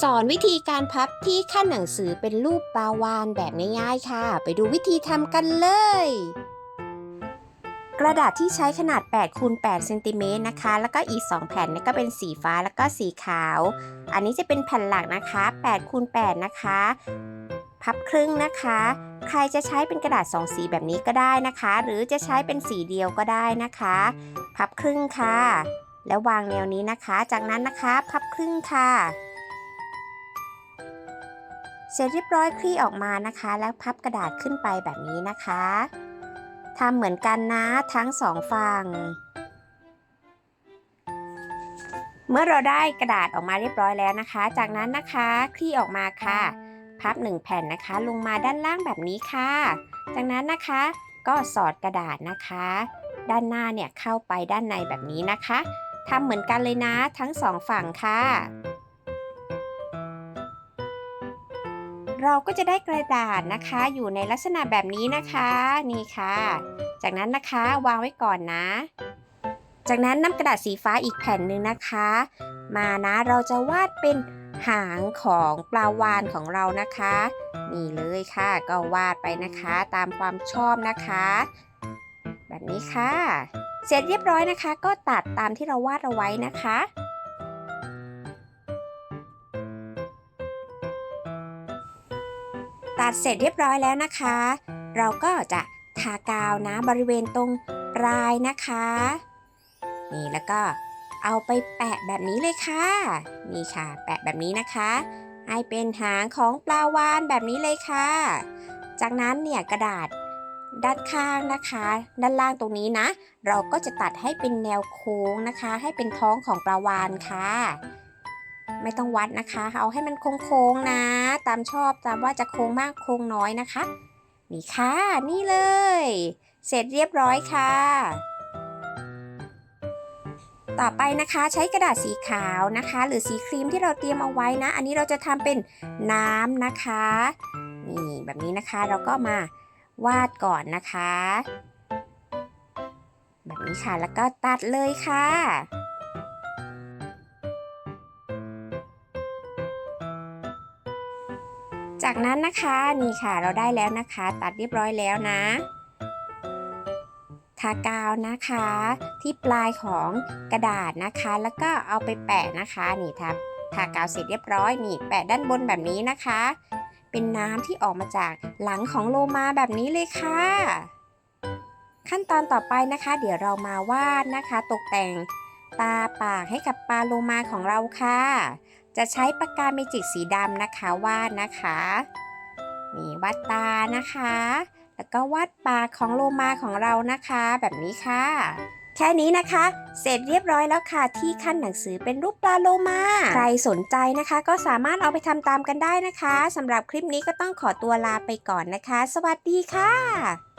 สอนวิธีการพับที่ขั้นหนังสือเป็นรูปปลาวานแบบง่ายๆค่ะ ไปดูวิธีทำกันเลย กระดาษที่ใช้ขนาด8คูณ8เซนติเมตรนะคะ แล้วก็อีก 2 แผ่นเนี่ยก็เป็นสีฟ้าแล้วก็สีขาว อันนี้จะเป็นแผ่นหลักนะคะ8คูณ8นะคะ พับครึ่งนะคะ ใครจะใช้เป็นกระดาษ 2 สีแบบนี้ก็ได้นะคะ หรือจะใช้เป็นสีเดียวก็ได้นะคะ พับครึ่งค่ะ แล้ววางแนวนี้นะคะ จากนั้นนะคะ พับครึ่งค่ะ เสร็จเรียบร้อยคลี่ออกมานะคะ แล้วพับกระดาษขึ้นไปแบบนี้นะคะทำเหมือนกันนะทั้งสองฝั่งเมื่อเราได้กระดาษออกมาเรียบร้อยแล้วนะคะ จากนั้นนะคะคลี่ออกมาค่ะ พับหนึ่งแผ่นนะคะ ลงมาด้านล่างแบบนี้ค่ะ จากนั้นนะคะก็สอดกระดาษนะคะ ด้านหน้าเนี่ยเข้าไปด้านในแบบนี้นะคะทำเหมือนกันเลยนะทั้งสองฝั่งค่ะ เราก็จะได้กระดาษนะคะ อยู่ในลักษณะแบบนี้นะคะ นี่ค่ะ จากนั้นนะคะวางไว้ก่อนนะ จากนั้นนำกระดาษสีฟ้าอีกแผ่นหนึ่งนะคะ มานะเราจะวาดเป็นหางของปลาวานของเรานะคะ นี่เลยค่ะ ก็วาดไปนะคะตามความชอบนะคะ แบบนี้ค่ะ เสร็จเรียบร้อยนะคะ ก็ตัดตามที่เราวาดเอาไว้นะคะ ตัดเสร็จเรียบร้อยแล้วนะคะ เราก็จะทากาวนะบริเวณตรงปลายนะคะ นี่แล้วก็เอาไปแปะแบบนี้เลยค่ะ นี่ค่ะ แปะแบบนี้นะคะ ให้เป็นหางของปลาวานแบบนี้เลยค่ะ จากนั้นเนี่ยกระดาษด้านข้างนะคะ ด้านล่างตรงนี้นะ เราก็จะตัดให้เป็นแนวโค้งนะคะ ให้เป็นท้องของปลาวานค่ะ ไม่ต้องวัดนะคะ เอาให้มันโค้งๆนะ ตามชอบตามว่าจะโค้งมากโค้งน้อยนะคะ นี่ค่ะ นี่เลย เสร็จเรียบร้อยค่ะ ต่อไปนะคะใช้กระดาษสีขาวนะคะ หรือสีครีมที่เราเตรียมเอาไว้นะ อันนี้เราจะทำเป็นน้ำนะคะ นี่แบบนี้นะคะเราก็มาวาดก่อนนะคะ แบบนี้ค่ะแล้วก็ตัดเลยค่ะ จากนั้นนะคะนี่ค่ะเราได้แล้วนะคะ ตัดเรียบร้อยแล้วนะทากาวนะคะที่ปลายของกระดาษนะคะ แล้วก็เอาไปแปะนะคะนี่ทับทากาวเสร็จเรียบร้อยนี่แปะด้านบนแบบนี้นะคะ เป็นน้ำที่ออกมาจากหลังของโลมาแบบนี้เลยค่ะ ขั้นตอนต่อไปนะคะ เดี๋ยวเรามาวาดนะคะ ตกแต่งตาปากให้กับปลาโลมาของเราค่ะ จะใช้ปากกาเมจิกสีดำนะคะวาดนะคะนี่วาดตานะคะ แล้วก็วาดปากของโลมาของเรานะคะ แบบนี้ค่ะ แค่นี้นะคะ เสร็จเรียบร้อยแล้วค่ะ ที่ขั้นหนังสือเป็นรูปปลาโลมา ใครสนใจนะคะ ก็สามารถเอาไปทำตามกันได้นะคะสำหรับคลิปนี้ก็ต้องขอตัวลาไปก่อนนะคะ สวัสดีค่ะ